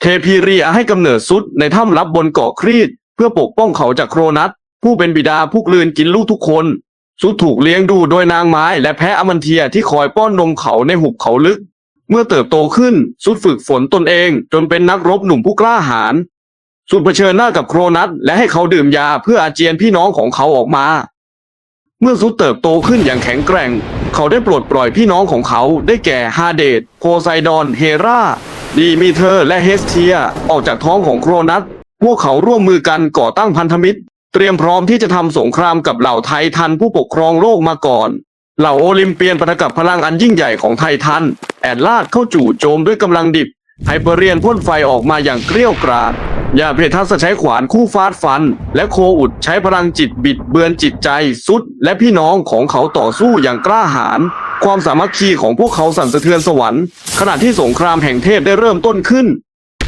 เทพีเรียให้กำเนิดซุดในถ้ำลับบนเกาะครีต เพื่อปกป้องเขาจากโครนัส ผู้เป็นบิดาผู้กลืนกินลูกทุกคน ซุดถูกเลี้ยงดูโดยนางไม้และแพะอมันเทียที่คอยป้อนนมเขาในหุบเขาลึก เมื่อเติบโตขึ้นซุดฝึกฝนตนเองจนเป็นนักรบหนุ่มผู้กล้าหาญซุดเผชิญหน้ากับโครนัสและให้เขาดื่มยาเพื่ออาเจียนพี่น้องของเขาออกมา เมื่อซุดเติบโตขึ้นอย่างแข็งแกร่ง เขาได้ปลดปล่อยพี่น้องของเขาได้แก่ฮาเดดโพไซดอน เฮรา ดีมีเธอร์และเฮสเทียออกจากท้องของโครนัส พวกเขาร่วมมือกันก่อตั้งพันธมิตร เตรียมพร้อมที่จะทำสงครามกับเหล่าไททันผู้ปกครองโลกมาก่อน เหล่าโอลิมเปียนปะทะกับพลังอันยิ่งใหญ่ของไททัน แอดลาดเข้าจู่โจมด้วยกำลังดิบไฮเปอร์เรียนพ่นไฟออกมาอย่างเกรี้ยวกราด ยาเพทัสใช้ขวานคู่ฟาดฟัน และโคอุดใช้พลังจิตบิดเบือนจิตใจสุด และพี่น้องของเขาต่อสู้อย่างกล้าหาญความสามัคคีของพวกเขาสั่นสะเทือนสวรรค์ขณะที่สงครามแห่งเทพได้เริ่มต้นขึ้น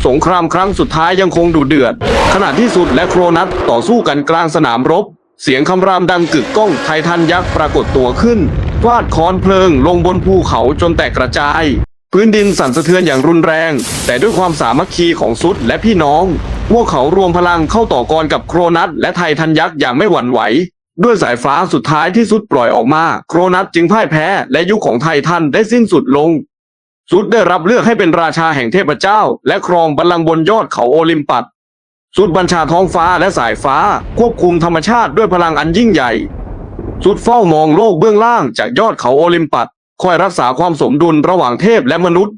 สงครามครั้งสุดท้ายยังคงดุเดือด ขณะที่สุดและโครนัสต่อสู้กันกลางสนามรบ เสียงคำรามดังกึกก้องไททันยักษ์ปรากฏตัวขึ้นฟาดค้อนเพลิงลงบนภูเขาจนแตกกระจาย พื้นดินสั่นสะเทือนอย่างรุนแรง แต่ด้วยความสามัคคีของซุดและพี่น้อง พวกเขารวมพลังเข้าต่อกรกับโครนัสและไททันยักษ์อย่างไม่หวั่นไหว ด้วยสายฟ้าสุดท้ายที่ซุดปล่อยออกมา โครนัสจึงพ่ายแพ้และยุคของไททันได้สิ้นสุดลง ซุดได้รับเลือกให้เป็นราชาแห่งเทพเจ้า และครองบัลลังก์บนยอดเขาโอลิมปัสสุดบัญชาท้องฟ้าและสายฟ้า ควบคุมธรรมชาติด้วยพลังอันยิ่งใหญ่ สุดเฝ้ามองโลกเบื้องล่างจากยอดเขาโอลิมปัส คอยรักษาความสมดุลระหว่างเทพและมนุษย์